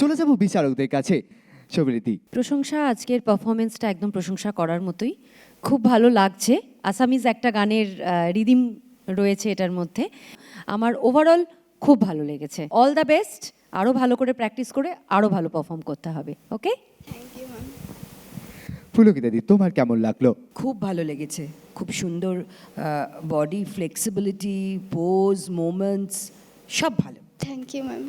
চলে যাব বিচারকদের কাছে। সমৃদ্ধি প্রশংসা আজকের পারফরমেন্সটা একদম প্রশংসা করার মতোই। খুব ভালো লাগছে। আসামিজ একটা গানের রিদিম রয়েছে এটার মধ্যে। আমার ওভারঅল খুব ভালো লেগেছে। অল দ্য বেস্ট আরও ভালো করে প্র্যাকটিস করে আরও ভালো পারফর্ম করতে হবে ওকে ফুলকি দাদি তোমার কেমন লাগল? খুব ভালো লেগেছে। খুব সুন্দর বডি ফ্লেক্সিবিলিটি পোজ মোমেন্টস সব ভালো। Thank you ma'am